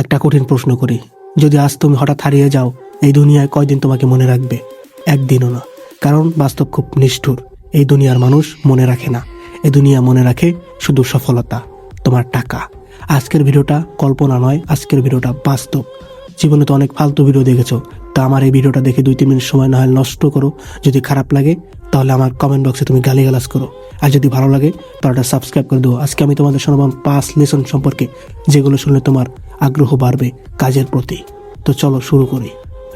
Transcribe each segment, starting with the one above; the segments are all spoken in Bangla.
একটা কঠিন প্রশ্ন করি। যদি আজ তুমি হঠাৎ হারিয়ে যাও, এই দুনিয়ায় কয়দিন তোমাকে মনে রাখবে? একদিনও না। কারণ বাস্তব খুব নিষ্ঠুর। এই দুনিয়ার মানুষ মনে রাখে না। এই দুনিয়া মনে রাখে শুধু সফলতা, তোমার টাকা। আজকের ভিডিওটা কল্পনা নয়, আজকের ভিডিওটা বাস্তব। জীবনে তো অনেক ফালতু ভিডিও দেখেছ। তা আমার এই ভিডিওটা দেখে দুই তিন মিনিট সময় না হয় নষ্ট করো। যদি খারাপ লাগে তাহলে আমার কমেন্ট বক্সে তুমি গালিগালাজ করো। আর যদি ভালো লাগে, তাহলে সাবস্ক্রাইব করে দেবো আজকে আমি তোমাদের শোনাবাম পাঁচ লেসন সম্পর্কে, যেগুলো শুনলে তোমার আগ্রহ বাড়বে কাজের প্রতি। তো চলো শুরু করি।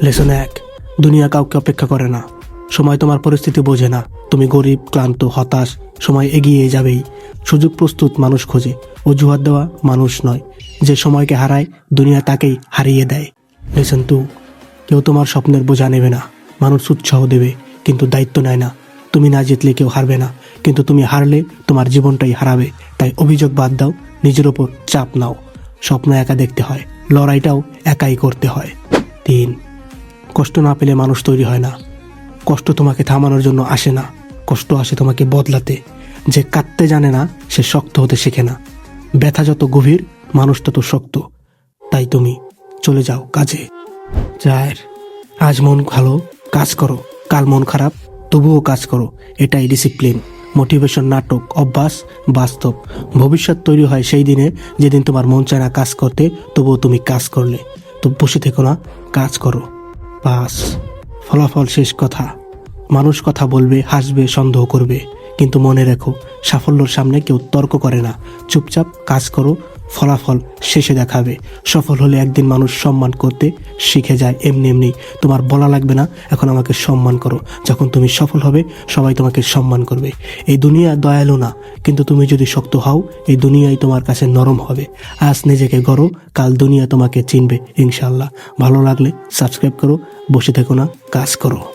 লেসন এক, দুনিয়া কাউকে অপেক্ষা করে না। সময় তোমার পরিস্থিতি বোঝে না। তুমি গরিব, ক্লান্ত, হতাশ, সময় এগিয়ে যাবেই। সুযোগ প্রস্তুত মানুষ খোঁজে। অজুহাত দেওয়া মানুষ নয়। যে সময়কে হারায়, দুনিয়া তাকেই হারিয়ে দেয়। লেসন টু কেউ তোমার স্বপ্নের বোঝা নেবে না। মানুষ উৎসাহ দেবে, কিন্তু দায়িত্ব নেয় না। তুমি না জিতলে কেউ হারবে না, কিন্তু তুমি হারলে তোমার জীবনটাই হারাবে। তাই অভিযোগ বাদ দাও, নিজের ওপর চাপ নাও। স্বপ্ন একা দেখতে হয়, লড়াইটাও একাই করতে হয়। তিন, কষ্ট না পেলে মানুষ তৈরি হয় না। কষ্ট তোমাকে থামানোর জন্য আসে না, কষ্ট আসে তোমাকে বদলাতে। যে কাঁদতে জানে না, সে শক্ত হতে শেখে না। ব্যথা যত গভীর, মানুষ তত শক্ত। তাই তুমি চলে যাও কাজে। চার, আজ মন ভালো, কাজ করো। কাল মন খারাপ তবুও কাজ করো, এটাই ডিসিপ্লিন মোটিভেশন নাটক, অভ্যাস, বাস্তব। ভবিষ্যৎ তৈরি হয় সেই দিনে, যেদিন তোমার মন চায় না কাজ করতে, তবুও তুমি কাজ করলে। তো বসে থেকো না, কাজ করো। পাস ফলাফল শেষ কথা। মানুষ কথা বলবে, হাসবে, সন্দেহ করবে। কিন্তু মনে রেখো, সাফল্যর সামনে কেউ তর্ক করে না। চুপচাপ কাজ করো, ফলাফল শেষে দেখাবে। সফল হলে একদিন মানুষ সম্মান করতে শিখে যায় এমনি এমনি। তোমার বলা লাগবে না, এখন আমাকে সম্মান করো। যখন তুমি সফল হবে, সবাই তোমাকে সম্মান করবে। এই দুনিয়া দয়ালু না, কিন্তু তুমি যদি শক্ত হও, এই দুনিয়াই তোমার কাছে নরম হবে। আজ নিজেকে গড়ো, কাল দুনিয়া তোমাকে চিনবে ইনশাল্লাহ ভালো লাগলে সাবস্ক্রাইব করো, বসে থেকো না, কাজ করো।